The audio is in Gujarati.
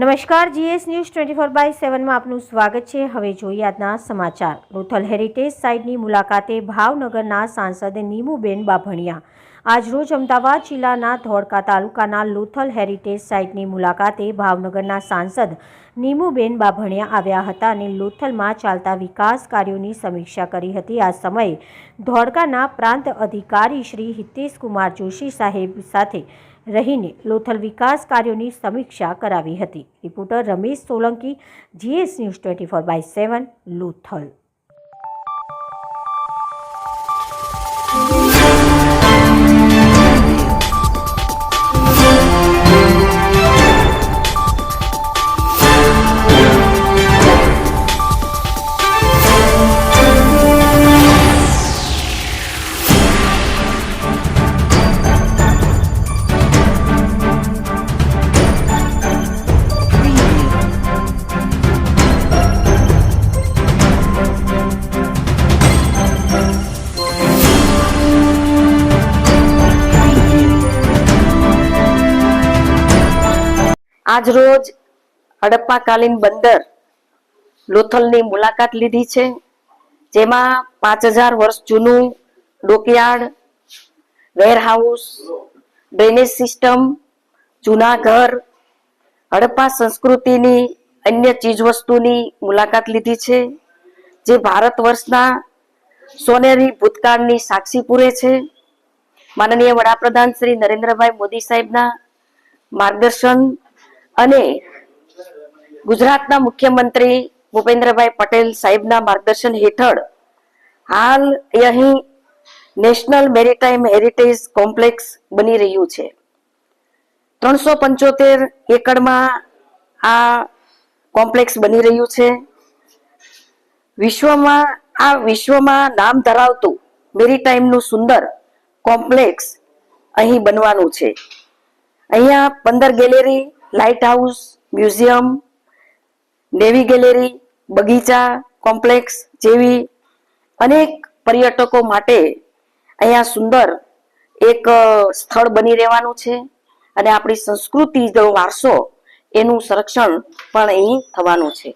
નમસ્કાર, GS news twenty four by સેવનમાં આપનું સ્વાગત છે. હવે જોઈએ આજના સમાચાર. લોથલ હેરિટેજ સાઇટની મુલાકાતે ભાવનગરના સાંસદ નીમુબેન બાભણિયા. આજરોજ અમદાવાદ જિલ્લાના ધોળકા તાલુકાના લોથલ હેરિટેજ સાઇટની મુલાકાતે ભાવનગરના સાંસદ નીમુબેન બાભણિયા આવ્યા હતા અને લોથલમાં ચાલતા વિકાસ કાર્યોની સમીક્ષા કરી હતી. આ સમયે ધોળકાના પ્રાંત અધિકારી શ્રી હિતેશ કુમાર જોશી સાહેબ સાથે રહીને લોથલ વિકાસ કાર્યોની સમીક્ષા કરાવી હતી. Reporter Ramesh Solanki, GS news twenty four by seven, Lothal. આજ રોજ હડપ્પાકાલીન બંદર લોથલની મુલાકાત લીધી છે, જેમાં પાંચ હજાર વર્ષ જૂનું ડોકયાર્ડ, વેરહાઉસ, ડ્રેનેજ સિસ્ટમ, જૂના ઘર, હડપ્પા સંસ્કૃતિની અન્ય ચીજવસ્તુની મુલાકાત લીધી છે, જે ભારત વર્ષના સોનેરી ભૂતકાળની સાક્ષી પૂરે છે. માનનીય વડાપ્રધાન શ્રી નરેન્દ્રભાઈ મોદી સાહેબના માર્ગદર્શન અને ગુજરાતના મુખ્યમંત્રી ભૂપેન્દ્રભાઈ પટેલ સાહેબના માર્ગદર્શન હેઠળ હાલ અહીં નેશનલ મેરીટાઈમ હેરિટેજ કોમ્પ્લેક્સ બની રહ્યું છે. ત્રણસો પંચોતેર એકડમાં આ કોમ્પ્લેક્સ બની રહ્યું છે. વિશ્વમાં, આ વિશ્વમાં નામ ધરાવતું મેરીટાઈમનું સુંદર કોમ્પ્લેક્સ અહીં બનવાનું છે. અહીંયા પંદર gallery lighthouse, museum, navy gallery, બગીચા, કોમ્પ્લેક્સ જેવી અનેક પર્યટકો માટે અહીંયા સુંદર એક સ્થળ બની રહેવાનું છે અને આપણી સંસ્કૃતિ વારસો, એનું સંરક્ષણ પણ અહીં થવાનું છે.